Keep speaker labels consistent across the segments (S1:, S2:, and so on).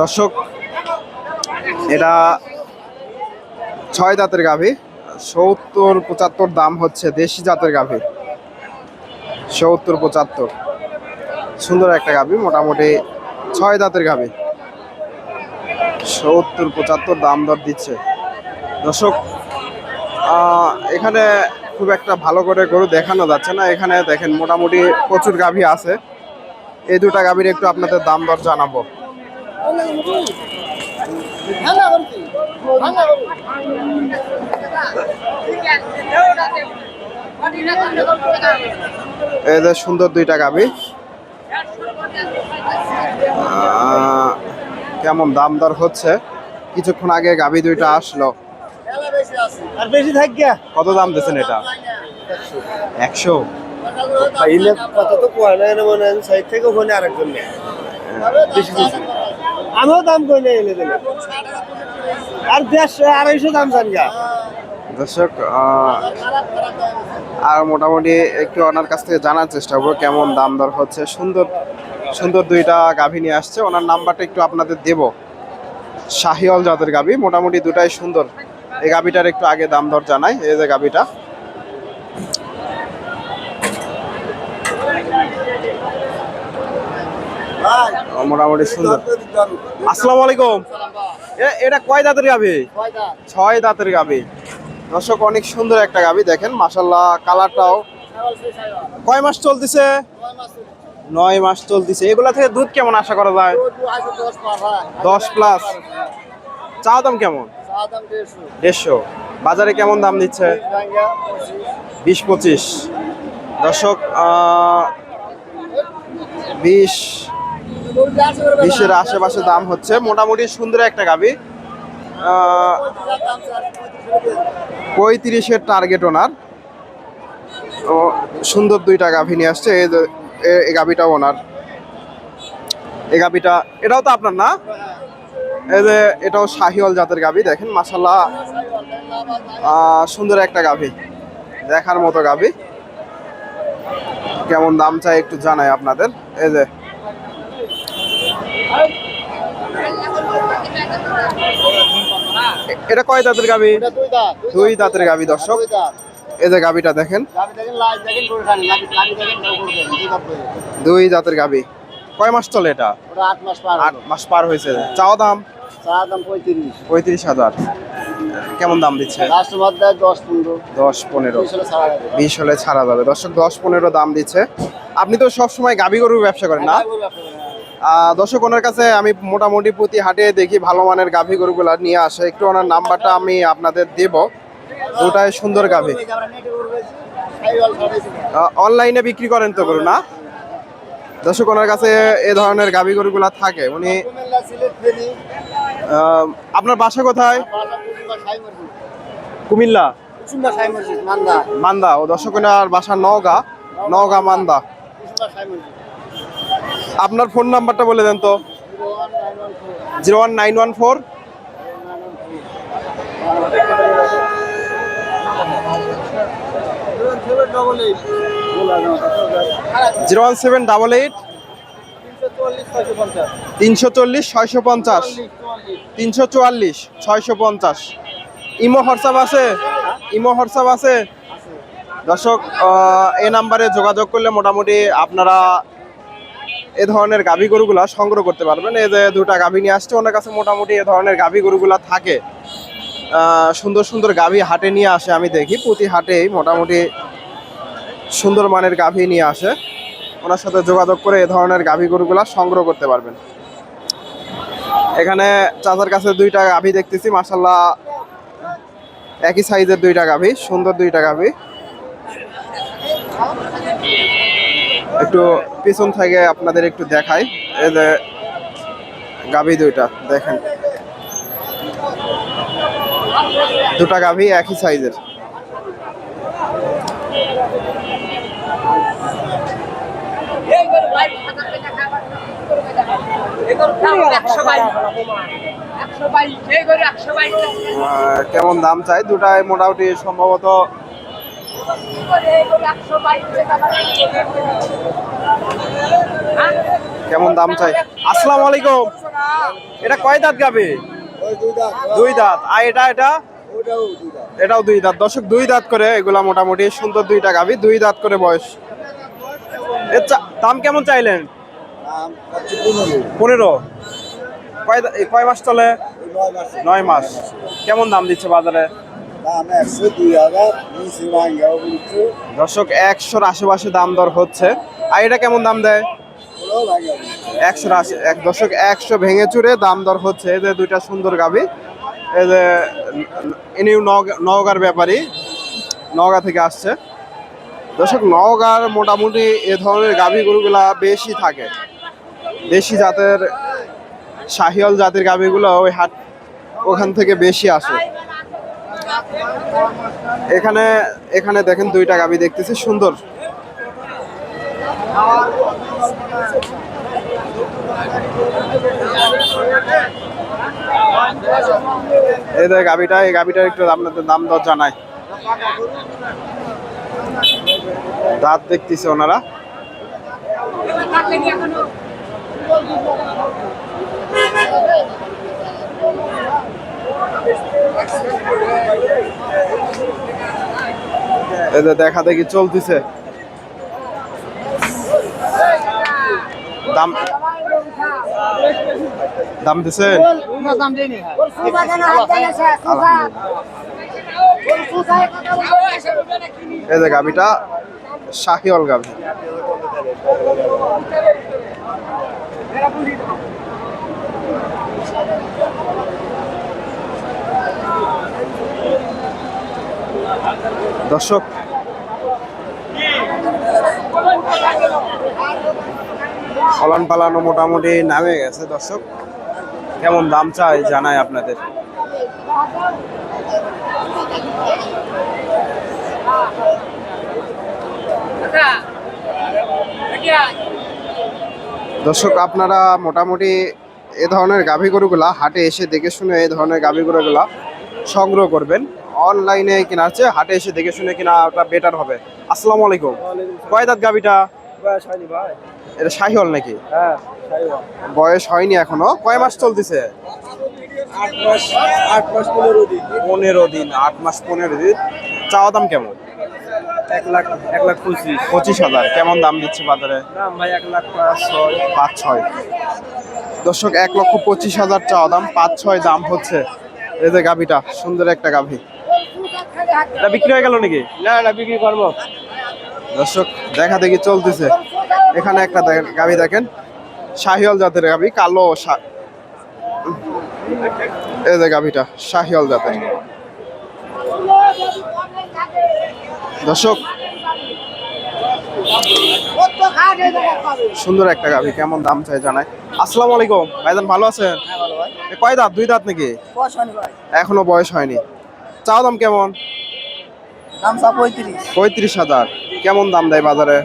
S1: দর্শক, এটা ছয় দাঁতের গাভী, সত্তর পঁচাত্তর দাম হচ্ছে দেশি জাতের গাভী। সত্তর পঁচাত্তর। সুন্দর একটা গাভী, মোটামুটি ছয় দাঁতের গাভী। সত্তর পঁচাত্তর দাম দর দিচ্ছে। দর্শক এখানে খুব একটা ভালো করে গরু দেখানো যাচ্ছে না। এখানে দেখেন, মোটামুটি প্রচুর গাভী আছে। এই দুটা গাভীর একটু আপনাদের দাম দর জানাব। এই যে সুন্দর দুইটা গাভী আহ, কেমন দাম দর হচ্ছে? কিছুক্ষণ আগে গাভী দুইটা আসলো।
S2: আর বেশি থাকিয়া
S1: কত দাম দিচ্ছেন এটা? একশো।
S2: পাইলে কত তো কোয়া না মনে হয় সাইড থেকে ওখানে আরেকজন বেশি আমিও দাম কই না এনে দিলে। আর দেড়শো আড়াইশো দাম জান গা।
S1: দর্শক আর মোটামুটি একটু ওনার কাছ থেকে জানার চেষ্টা করব কেমন দাম দর হচ্ছে। সুন্দর সুন্দর দুইটা গাভী নিয়ে আসছে। ওনার নাম্বারটা একটু আপনাদের দেব। শাহিওল জাতের গাভী মোটামুটি দুটাই সুন্দর। এই গাভীটার একটু আগে দাম দর জানাই এই যে গাভীটা। মোটামুটি সুন্দর। আসসালামু আলাইকুম। এটা কয় দাঁতের গাভী? ছয় দাঁতের গাভী। দর্শক, অনেক সুন্দর একটা গাভী, দেখেন মাসাল্লাহ কালারটাও। কয় মাস চলতেছে? নয় মাস চলতেছে। এগুলা থেকে দুধ কেমন আশা করা যায়? দশ প্লাস চা দাম কেমন? দেড়শো। বাজারে কেমন দাম দিচ্ছে? বিশ পঁচিশ। দর্শক বিশ বিশের আশেপাশে দাম হচ্ছে। মোটামুটি সুন্দর একটা আহ, পঁয়ত্রিশের টার্গেট ওনার ও সুন্দর দুইটা গাভী নিয়ে আসছে। এই এ- এই ওনার এই গাভীটা এটাও তো আপনার না? এই যে এটাও শাহিওয়াল জাতের গাভী দেখেন মাসাল্লাহ সুন্দর একটা গাভী। দেখার মতো গাভী। কেমন দাম চাই একটু জানাই আপনাদের। এই যে এ- এটা কয় দাঁতের গাভী? দুই দাঁতের গাভী দর্শক। এই যে গাভীটা দেখেন। দুই জাতের গাভী। কয় মাস চলে এটা?
S2: আট মাস পার
S1: হয়েছে। চাওয়া দাম?
S2: পঁয়ত্রিশ।
S1: হাজার। কেমন দাম দিচ্ছে?
S2: দশ পনেরো। বিশ হলে ছাড়া যাবে।
S1: দর্শক দশ পনেরো দাম দিচ্ছে। আপনি তো সব সময় গাভী গরুর ব্যবসা করেন না? দর্শক ওনার কাছে আমি মোটামুটি প্রতি হাটে দেখি ভালো মানের গাভী গরুগুলা নিয়ে আসে। একটু ওনার নাম্বারটা আমি আপনাদের দেব। দুটাই সুন্দর গাভী। অনলাইনে বিক্রি করেন তো গরু না? দর্শক ওনার কাছে এ ধরনের গাভী গরুগুলা থাকে। উনি আপনার বাসা কোথায়? কুমিল্লা। মান্দা। ও দর্শক ওনার বাসা নওগাঁ। নওগাঁ মান্দা। আপনার ফোন নাম্বারটা বলে দেন তো। Zero one nine one four. Zero one seven double eight. তিনশো চল্লিশ, ছয়শো পঞ্চাশ। তিনশো চুয়াল্লিশ, ছয়শো পঞ্চাশ। ইমো হোয়াটসঅ্যাপ আছে? ইমো হোয়াটসঅ্যাপ আছে? দর্শক এই নাম্বারে যোগাযোগ করলে মোটামুটি আপনারা এ ধরনের গাভী গরুগুলা সংগ্রহ করতে পারবেন। এই যে দুটা গাভী নিয়ে আসছে, ওনার কাছে মোটামুটি এ ধরনের গাভী গরুগুলা থাকে। সুন্দর সুন্দর গাভী হাটে নিয়ে আসে, আমি দেখি। প্রতি হাটেই মোটামুটি সুন্দর মানের গাভী নিয়ে আসে। ওনার সাথে যোগাযোগ করে এ ধরনের গাভী গরুগুলা সংগ্রহ করতে পারবেন। এখানে চাচার কাছে দুইটা গাভী দেখতেছি মাসাল্লাহ একই সাইজের দুইটা গাভী, সুন্দর দুইটা গাভী। একটু পিছন থেকে আপনাদের একটু দেখাই। এই যে গাভী দুইটা দেখেন। দুটা গাভী একই সাইজের। কেমন দাম চাই? দুটাই মোটামুটি সম্ভবত কেমন দাম চাই? আসসালাম আলাইকুম। এটা কয় দাঁত গাবে? দুই দাঁত। আর এটা এটা? এটাও দুই দাঁত। দর্শক, দুই দাঁত করে এগুলা মোটামুটি সুন্দর দুইটা গাবি, দুই দাঁত করে বয়স। দাম কেমন চাইলেন? পনেরো। কয় কয় মাস চলে? নয় মাস। কেমন দাম দিচ্ছে বাজারে? দর্শক একশোর আশেপাশে দাম দর হচ্ছে। আর এটা কেমন দাম দেয়? একশোর আশি এক দশক একশো ভেঙে চুরে দাম দর হচ্ছে। এই যে দুইটা সুন্দর গাবি। এই যে ইনিও নওগা- নওগাঁর ব্যাপারী। নওগাঁ থেকে আসছে। দর্শক নওগাঁর মোটামুটি এ ধরনের গাভী গরুগুলা বেশি থাকে। দেশি জাতের শাহিয়াল জাতের গাভীগুলো ওই হাট ওখান থেকে বেশি আসে। এখানে এখানে দেখেন দুইটা গাভী দেখতেছি, সুন্দর। এই যে গাভিটা এই গাভিটার একটু আপনাদের দাম দর জানাই। দাঁত দেখতেছে ওনারা। এই দেখা দেখি চলতেছে। দাম দাম দিছে? এই যে গাভিটা শাহিওল গাভি। দর্শক ফলন পালানো মোটামুটি নামে গেছে দর্শক। কেমন দাম চাই জানাই আপনাদের। দর্শক, আপনারা মোটামুটি এ ধরনের গাভী গরুগুলা হাটে এসে দেখে শুনে এই ধরনের গাভী গরুগুলা সংগ্রহ করবেন। অনলাইনে কেনার চেয়ে হাটে এসে দেখে শুনে কেনাটা বেটার হবে। আসসালামু আলাইকুম। কয় দাঁত গাভীটা? এটা শাহিওয়াল নাকি? বয়স হয়নি এখনও। কয় মাস চলতেছে?
S2: পনেরো দিন,
S1: আট মাস পনেরো দিন। চাওয়া দাম কেমন?
S2: এক লাখ এক লাখ পঁচিশ
S1: পঁচিশ হাজার। কেমন দাম দিচ্ছে বাজারে?
S2: এক লাখ পাঁচ
S1: পাঁচ ছয়। দর্শক, এক লক্ষ পঁচিশ হাজার চাওয়া দাম, পাঁচ ছয় দাম হচ্ছে। এই যে গাভিটা সুন্দর একটা গাভি। এটা বিক্রি হয়ে গেল নাকি?
S2: না না বিক্রি করব।
S1: দর্শক দেখা দেখি চলতেছে। এখানে একটা গাভি দেখেন। শাহিয়াল জাতের গাভি কালো শা- এই যে গাভিটা শাহিয়াল জাতের। দর্শক সুন্দর একটা গাভি কেমন দাম চাই জানাই। আসসালামু আলাইকুম ভাইজান ভালো আছেন? কয় দাঁত? দুই দাঁত নাকি? এখনও বয়স হয়নি। চাও দাম কেমন?
S2: পঁয়ত্রিশ।
S1: হাজার। কেমন দাম দেয় বাজারে?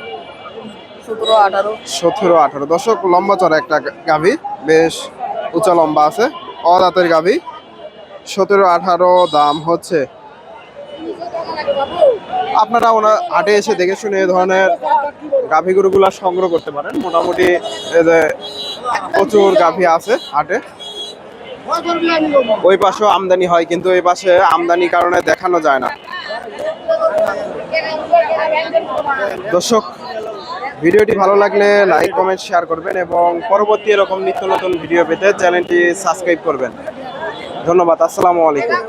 S2: সতেরো আঠারো।
S1: দশক লম্বা চড়া একটা গাভী। বেশ উঁচা লম্বা আছে। অদাতের গাভী। সতেরো আঠারো দাম হচ্ছে। আপনারা ওনার হাটে এসে দেখে শুনে এই ধরনের গাভী গরুগুলা সংগ্রহ করতে পারেন। মোটামুটি প্রচুর গাভী আছে হাটে। ওই পাশেও আমদানি হয়, কিন্তু এই পাশে আমদানি কারণে দেখানো যায় না। দর্শক, ভিডিওটি ভালো লাগলে লাইক, কমেন্ট, শেয়ার করবেন এবং পরবর্তী এরকম নিত্য নতুন ভিডিও পেতে চ্যানেলটি সাবস্ক্রাইব করবেন। ধন্যবাদ, আসসালামু আলাইকুম।